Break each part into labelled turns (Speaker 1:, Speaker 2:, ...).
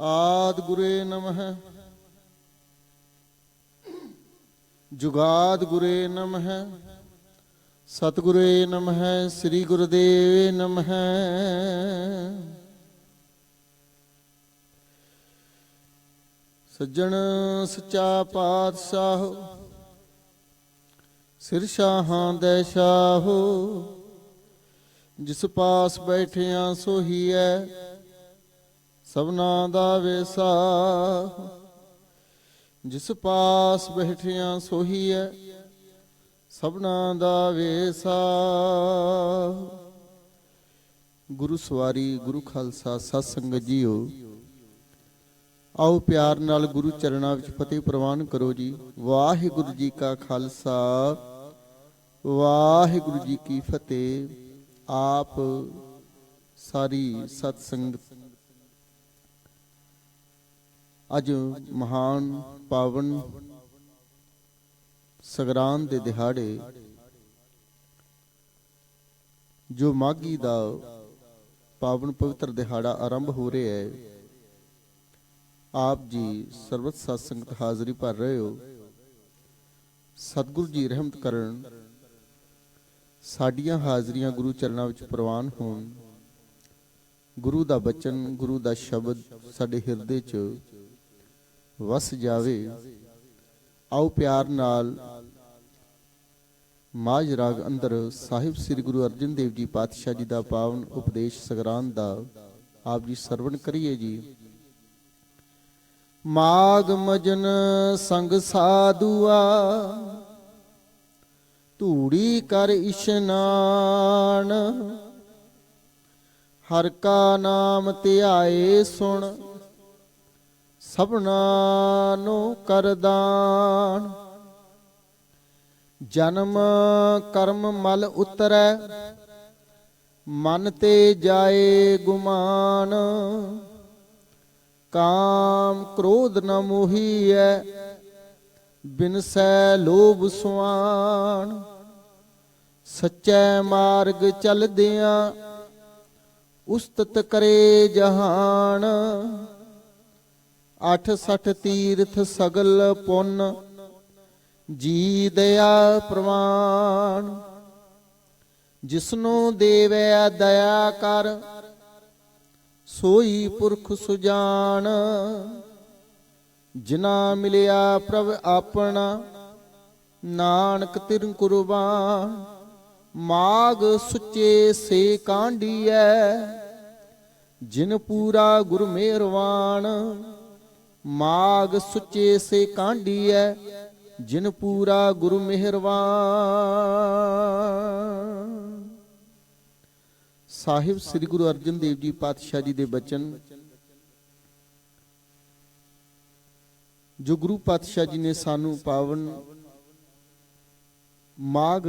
Speaker 1: ਆਦ ਗੁਰੇ ਨਮః ਜੁਗਾਦ ਗੁਰੇ ਨਮః ਸਤਿਗੁਰੇ ਨਮః ਸ੍ਰੀ ਗੁਰਦੇਵ ਨਮః ਸੱਜਣ ਸੱਚਾ ਪਾਤਸ਼ਾਹ, ਸਿਰ ਸ਼ਾਹਾਂ ਦੇ ਸ਼ਾਹੋ ਜਿਸ ਪਾਸ ਬੈਠਿਆਂ ਸੋਹੀ ਐ ਸਭਨਾ ਦਾ ਵੇਸਾ। ਜਿਸ ਪਾਸ ਬੈਠਿਆਂ ਸੋਹੀ ਹੈ ਸਭਨਾ ਦਾ ਵੇਸਾ। ਗੁਰੂ ਸਵਾਰੀ, ਗੁਰੂ ਖਾਲਸਾ ਸਤ ਸੰਗਤ ਜੀਓ, ਆਓ ਪਿਆਰ ਨਾਲ ਗੁਰੂ ਚਰਨਾਂ ਵਿੱਚ ਫਤਿਹ ਪ੍ਰਵਾਨ ਕਰੋ ਜੀ। ਵਾਹਿਗੁਰੂ ਜੀ ਕਾ ਖਾਲਸਾ, ਵਾਹਿਗੁਰੂ ਜੀ ਕੀ ਫਤਿਹ। ਆਪ ਸਾਰੀ ਸਤ ਸੰਗਤ ਅੱਜ ਮਹਾਨ ਪਾਵਨ ਸਗਰਾਨ ਦੇ ਦਿਹਾੜੇ ਜੋ ਮਾਗੀ ਦਾ ਪਾਵਨ ਪਵਿੱਤਰ ਦਿਹਾੜਾ ਆਰੰਭ ਹੋ ਰਿਹਾ ਹੈ, ਆਪ ਜੀ ਸਰਬਤ ਸਤ ਸੰਗਤ ਹਾਜ਼ਰੀ ਭਰ ਰਹੇ ਹੋ। ਸਤਿਗੁਰੂ ਜੀ ਰਹਿਮਤ ਕਰਨ, ਸਾਡੀਆਂ ਹਾਜ਼ਰੀਆਂ ਗੁਰੂ ਚਰਨਾਂ ਵਿੱਚ ਪ੍ਰਵਾਨ ਹੋਣ। ਗੁਰੂ ਦਾ ਬਚਨ, ਗੁਰੂ ਦਾ ਸ਼ਬਦ ਸਾਡੇ ਹਿਰਦੇ 'ਚ ਵਸ ਜਾਵੇ, ਆਓ ਪਿਆਰ ਨਾਲ ਮਾਝ ਰਾਗ ਅੰਦਰ ਸਾਹਿਬ ਸ੍ਰੀ ਗੁਰੂ ਅਰਜਨ ਦੇਵ ਜੀ ਪਾਤਸ਼ਾਹ ਜੀ ਦਾ ਪਾਵਨ ਉਪਦੇਸ਼ ਸਗਰਾਨ ਦਾ ਆਪ ਜੀ ਸਰਵਣ ਕਰੀਏ ਜੀ। ਮਾਗ ਮਜਨ ਸੰਗ ਸਾਧੂਆ, ਧੂੜੀ ਕਰ ਇਸ਼ਨਾਨ ਹਰ ਕਾ ਨਾਮ ਧਿਆਏ ਸੁਣ। ਸਭਨਾ ਨੂੰ ਕਰਦਾਨ ਜਨਮ ਕਰਮ ਮਲ ਉਤਰੈ, ਮਨ ਤੇ ਜਾਏ ਗੁਮਾਨ। ਕਾਮ ਕ੍ਰੋਧ ਨ ਮੋਹੀਐ ਬਿਨਸੈ ਲੋਭ ਸੁਆਨ। ਸੱਚੇ ਮਾਰਗ ਚਲਦਿਆਂ ਉਸਤਤ ਕਰੇ ਜਹਾਨ। ਅਠ ਸਠ ਤੀਰਥ ਸਗਲ ਪੁੰਨ, ਜੀ ਦਇਆ ਪ੍ਰਵਾਨ। ਜਿਸਨੂੰ ਦੇਵੈ ਦਇਆ ਕਰ, ਸੋਈ ਪੁਰਖ ਸੁਜਾਨ। ਜਿਨਾ ਮਿਲਿਆ ਪ੍ਰਭ ਆਪਣਾ, ਨਾਨਕ ਤਿਰ ਕੁਰਬਾਨ। ਮਾਗ ਸੁੱਚੇ ਸੇ ਕਾਂਡੀਐ ਜਿਨ ਪੂਰਾ ਗੁਰ ਮਿਹਰਵਾਨ ਮਾਗ ਸੁੱਚੇ ਸੇ ਕਾਂਡੀਐ ਜਿਨ ਪੂਰਾ ਗੁਰੂ ਮਿਹਰਵਾਨ ਸਾਹਿਬ ਸ੍ਰੀ ਗੁਰੂ ਅਰਜਨ ਦੇਵ ਜੀ ਪਾਤਸ਼ਾਹ ਜੀ ਦੇ ਬਚਨ। ਜੋ ਗੁਰੂ ਪਾਤਸ਼ਾਹ ਜੀ ਨੇ ਸਾਨੂੰ ਪਾਵਨ ਮਾਘ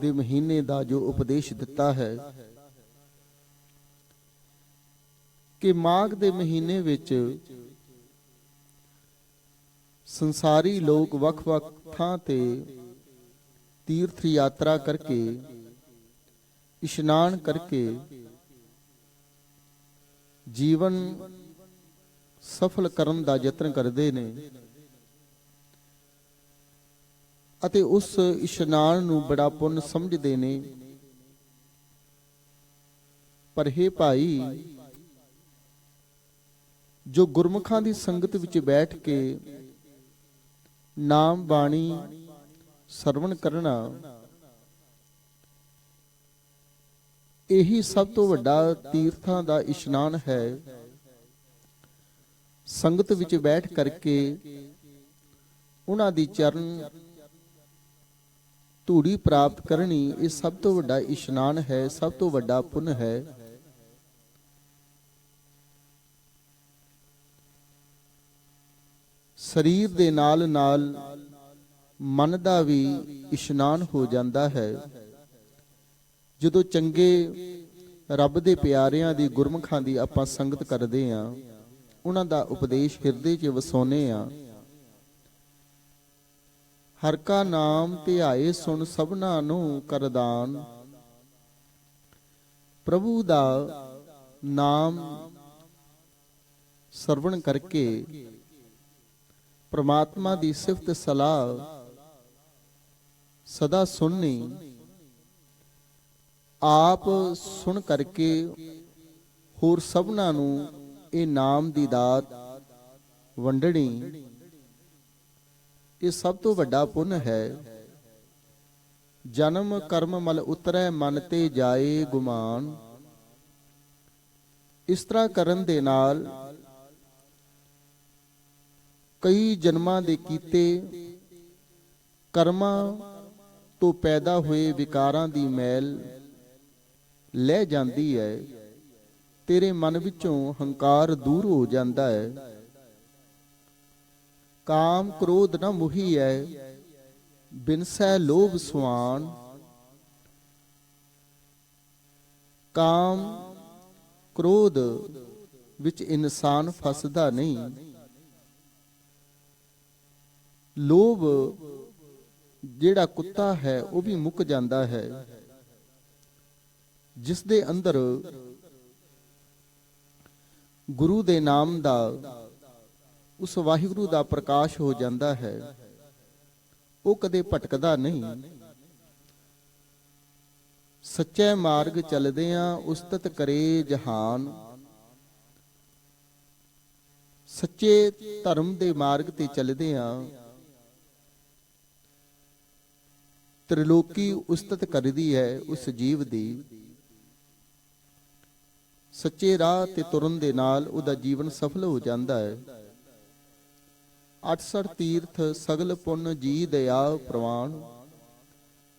Speaker 1: ਦੇ ਮਹੀਨੇ ਦਾ ਜੋ ਉਪਦੇਸ਼ ਦਿੱਤਾ ਹੈ, ਕਿ ਮਾਘ ਦੇ ਮਹੀਨੇ ਵਿੱਚ ਸੰਸਾਰੀ ਲੋਕ ਵੱਖ-ਵੱਖ ਥਾਂ ਤੇ ਤੀਰਥ ਯਾਤਰਾ ਕਰਕੇ, ਇਸ਼ਨਾਨ ਕਰਕੇ ਜੀਵਨ ਸਫਲ ਕਰਨ ਦਾ ਯਤਨ ਕਰਦੇ ਨੇ ਅਤੇ ਉਸ ਇਸ਼ਨਾਨ ਨੂੰ ਬੜਾ ਪੁੰਨ ਸਮਝਦੇ ਨੇ। ਪਰ हे ਭਾਈ, ਜੋ ਗੁਰਮੁਖਾਂ ਦੀ ਸੰਗਤ ਵਿੱਚ ਬੈਠ ਕੇ ਨਾਮ ਬਾਣੀ ਸਰਵਣ ਕਰਨਾ ਇਹੀ ਸਭ ਤੋਂ ਵੱਡਾ ਤੀਰਥਾਂ ਦਾ ਇਸ਼ਨਾਨ ਹੈ। ਸੰਗਤ ਵਿੱਚ ਬੈਠ ਕਰਕੇ ਉਹਨਾਂ ਦੀ ਚਰਨ ਧੂੜੀ ਪ੍ਰਾਪਤ ਕਰਨੀ ਇਹ ਸਭ ਤੋਂ ਵੱਡਾ ਇਸ਼ਨਾਨ ਹੈ, ਸਭ ਤੋਂ ਵੱਡਾ ਪੁੰਨ ਹੈ। ਸਰੀਰ ਦੇ ਨਾਲ ਨਾਲ ਮਨ ਦਾ ਵੀ ਇਸ਼ਨਾਨ ਹੋ ਜਾਂਦਾ ਹੈ। ਜਦੋਂ ਚੰਗੇ ਰੱਬ ਦੇ ਪਿਆਰਿਆਂ ਦੀ ਗੁਰਮੁਖਾਂ ਦੀ ਆਪਾਂ ਸੰਗਤ ਕਰਦੇ ਆਂ ਉਹਨਾਂ ਦਾ ਉਪਦੇਸ਼ ਹਿਰਦੇ 'ਚ ਵਸਾਉਨੇ ਆਂ ਹਰ ਕਾ ਨਾਮ ਧਿਆਏ ਸੁਣ ਸਭਨਾ ਨੂੰ ਕਰਦਾਨ ਪ੍ਰਭੂ ਦਾ ਨਾਮ ਸਰਵਣ ਕਰਕੇ ਪ੍ਰਮਾਤਮਾ ਦੀ ਸਿਫਤ ਸਲਾਹ ਸਦਾ ਸੁਣਨੀ। ਆਪ ਸੁਣ ਕਰਕੇ ਹੋਰ ਸਭਨਾਂ ਨੂੰ ਇਹ ਨਾਮ ਦੀ ਦਾਤ ਵੰਡਣੀ। ਇਹ ਸਭ ਤੋਂ ਵੱਡਾ ਪੁੰਨ ਹੈ। ਜਨਮ ਕਰਮ ਮਲ ਉਤਰੈ ਮਨ ਤੇ ਜਾਏ ਗੁਮਾਨ। ਇਸ ਤਰ੍ਹਾਂ ਕਰਨ ਦੇ ਨਾਲ ਕਈ ਜਨਮਾਂ ਦੇ ਕੀਤੇ ਕਰਮਾਂ ਤੋਂ ਪੈਦਾ ਹੋਏ ਵਿਕਾਰਾਂ ਦੀ ਮੈਲ ਲੈ ਜਾਂਦੀ ਹੈ। ਤੇਰੇ ਮਨ ਵਿੱਚੋਂ ਹੰਕਾਰ ਦੂਰ ਹੋ ਜਾਂਦਾ ਹੈ। ਕਾਮ ਕ੍ਰੋਧ ਨਾ ਮੁਹੀ ਹੈ। ਬਿਨਸੈ ਲੋਭ ਸੁਆਨ ਕਾਮ ਕ੍ਰੋਧ ਵਿੱਚ ਇਨਸਾਨ ਫਸਦਾ ਨਹੀਂ। ਲੋਭ ਜਿਹੜਾ ਕੁੱਤਾ ਹੈ, ਉਹ ਵੀ ਮੁੱਕ ਜਾਂਦਾ ਹੈ। ਜਿਸ ਦੇ ਅੰਦਰ ਗੁਰੂ ਦੇ ਨਾਮ ਦਾ, ਉਸ ਵਾਹਿਗੁਰੂ ਦਾ ਪ੍ਰਕਾਸ਼ ਹੋ ਜਾਂਦਾ ਹੈ, ਉਹ ਕਦੇ ਭਟਕਦਾ ਨਹੀਂ। ਸੱਚੇ ਮਾਰਗ ਚੱਲਦਿਆਂ ਉਸਤਤ ਕਰੇ ਜਹਾਨ। ਸੱਚੇ ਧਰਮ ਦੇ ਮਾਰਗ ਤੇ ਚੱਲਦਿਆਂ ਤ੍ਰਿਲੋਕੀ ਉਸਤਤ ਕਰਦੀ ਹੈ ਉਸ ਜੀਵ ਦੀ। ਸੱਚੇ ਰਾਹ ਤੇ ਤੁਰਨ ਦੇ ਨਾਲ ਉਹਦਾ ਜੀਵਨ ਸਫਲ ਹੋ ਜਾਂਦਾ ਹੈ। 68 ਤੀਰਥ ਸਗਲ ਪੁੰਨ ਜੀ ਦਇਆ ਪ੍ਰਵਾਨ।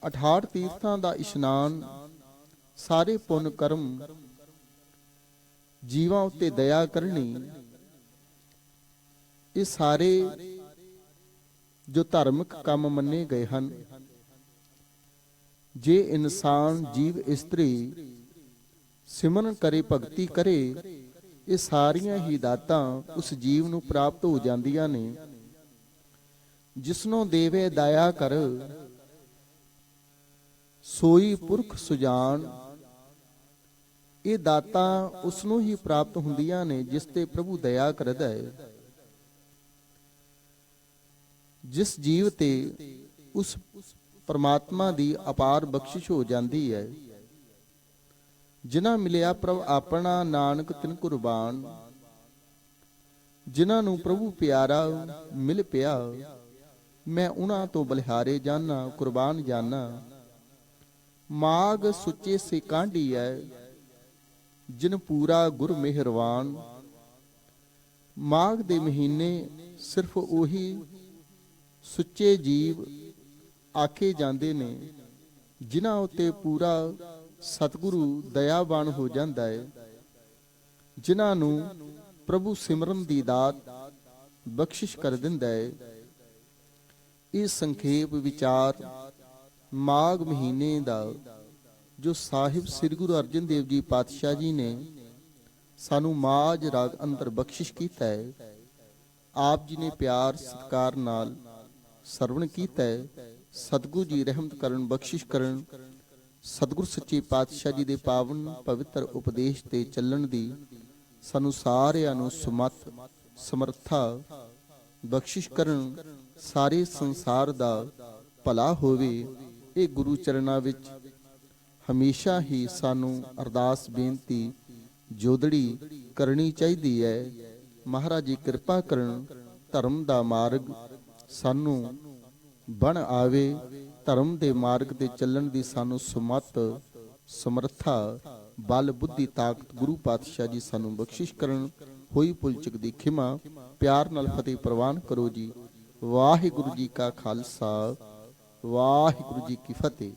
Speaker 1: 68 ਤੀਰਥਾਂ ਦਾ ਇਸ਼ਨਾਨ, ਸਾਰੇ ਪੁੰਨ ਕਰਮ, ਜੀਵਾਂ ਉੱਤੇ ਦਇਆ ਕਰਨੀ, ਇਹ ਸਾਰੇ ਜੋ ਧਾਰਮਿਕ ਕੰਮ ਮੰਨੇ ਗਏ ਹਨ। ਜੇ ਇਨਸਾਨ ਜੀਵ ਇਸਤਰੀ ਸਿਮਰਨ ਕਰੇ, ਭਗਤੀ ਕਰੇ, ਇਹ ਸਾਰੀਆਂ ਹੀ ਦਾਤਾਂ ਉਸ ਜੀਵ ਨੂੰ ਪ੍ਰਾਪਤ ਹੋ ਜਾਂਦੀਆਂ ਨੇ। ਜਿਸਨੂੰ ਦੇਵੇ ਦਇਆ ਕਰ, ਸੋਈ ਪੁਰਖ ਸੁਜਾਨ, ਇਹ ਦਾਤਾਂ ਉਸ ਨੂੰ ਹੀ ਪ੍ਰਾਪਤ ਹੁੰਦੀਆਂ ਨੇ ਜਿਸ ਤੇ ਪ੍ਰਭੂ ਦਇਆ ਕਰਦਾ ਹੈ। ਜਿਸ ਜੀਵ ਤੇ ਉਸ ਪਰਮਾਤਮਾ ਦੀ ਅਪਾਰ ਬਖਸ਼ਿਸ਼ ਹੋ ਜਾਂਦੀ ਹੈ। ਜਿਨ੍ਹਾਂ ਮਿਲਿਆ ਪ੍ਰਭ ਆਪਣਾ ਨਾਨਕ ਤਿਨ ਕੁਰਬਾਨ, ਜਿਨ੍ਹਾਂ ਨੂੰ ਪ੍ਰਭੂ ਪਿਆਰਾ ਮਿਲ ਪਿਆ, ਮੈਂ ਉਹਨਾਂ ਤੋਂ ਬਲਿਹਾਰੇ ਜਾਣਾ ਕੁਰਬਾਨ ਜਾਣਾ ਮਾਗ ਸੁੱਚੇ ਸੇ ਕਾਂਢੀ ਹੈ, ਜਿਨ ਪੂਰਾ ਗੁਰ ਮਿਹਰਵਾਨ। ਮਾਗ ਦੇ ਮਹੀਨੇ ਸਿਰਫ ਉਹੀ ਸੁੱਚੇ ਜੀਵ ਆਖੇ ਜਾਂਦੇ ਨੇ, ਜਿਨ੍ਹਾਂ ਉਤੇ ਪੂਰਾ ਸਤਿਗੁਰੂ ਦਇਆਵਾਨ ਹੋ ਜਾਂਦਾ ਹੈ ਜਿਨ੍ਹਾਂ ਨੂੰ ਪ੍ਰਭੂ ਸਿਮਰਨ ਦੀ ਦਾਤ ਬਖਸ਼ਿਸ਼ ਕਰ ਦਿੰਦਾ ਹੈ ਇਹ ਸੰਖੇਪ ਵਿਚਾਰ ਮਾਘ ਮਹੀਨੇ ਦਾ, ਜੋ ਸਾਹਿਬ ਸ੍ਰੀ ਗੁਰੂ ਅਰਜਨ ਦੇਵ ਜੀ ਪਾਤਸ਼ਾਹ ਜੀ ਨੇ ਸਾਨੂੰ ਮਾਝ ਰਾਗ ਅੰਦਰ ਬਖਸ਼ਿਸ਼ ਕੀਤਾ ਹੈ ਆਪ ਜੀ ਨੇ ਪਿਆਰ, ਸਤਕਾਰ ਨਾਲ ਸਰਵਣ ਕੀਤਾ ਹੈ। ਜੀ ਰਹਿਮਤ ਕਰਨ, ਬਖਸ਼ਿਸ਼ ਕਰਨ। ਸਤਿਗੁਰ ਸੱਚੇ ਪਾਤਸ਼ਾਹ ਜੀ ਦੇ ਪਾਵਨ ਪਵਿੱਤਰ ਉਪਦੇਸ਼ ਤੇ ਚੱਲਣ ਦੀ ਸਾਨੂੰ ਸਾਰਿਆਂ ਨੂੰ ਸਮਤ, ਸਮਰੱਥਾ, ਬਖਸ਼ਿਸ਼ ਕਰਨ ਸਾਰੇ ਸੰਸਾਰ ਦਾ ਭਲਾ ਹੋਵੇ। ਇਹ ਗੁਰੂ ਚਰਨਾਂ ਵਿੱਚ ਹਮੇਸ਼ਾ ਹੀ ਸਾਨੂੰ ਅਰਦਾਸ, ਬੇਨਤੀ, ਜੋਦੜੀ ਕਰਨੀ ਚਾਹੀਦੀ ਹੈ। ਮਹਾਰਾਜ ਜੀ ਕਿਰਪਾ ਕਰਨ ਧਰਮ ਦਾ ਮਾਰਗ ਸਾਨੂੰ ਬਣ ਆਵੇ, ਧਰਮ ਦੇ ਮਾਰਗ ਤੇ ਚੱਲਣ ਦੀ ਸਾਨੂੰ ਸਮਤ, ਸਮਰੱਥਾ, ਬਲ, ਬੁੱਧੀ, ਤਾਕਤ, ਗੁਰੂ ਪਾਤਸ਼ਾਹ ਜੀ ਸਾਨੂੰ ਬਖਸ਼ਿਸ਼ ਕਰਨ, ਹੋਈ ਪੁਲਚਕ ਦੀ ਖਿਮਾ, ਪਿਆਰ ਨਾਲ ਫਤਿਹ ਪ੍ਰਵਾਨ ਕਰੋ ਜੀ। ਵਾਹਿਗੁਰੂ ਜੀ ਕਾ ਖਾਲਸਾ, ਵਾਹਿਗੁਰੂ ਜੀ ਕੀ ਫਤਿਹ।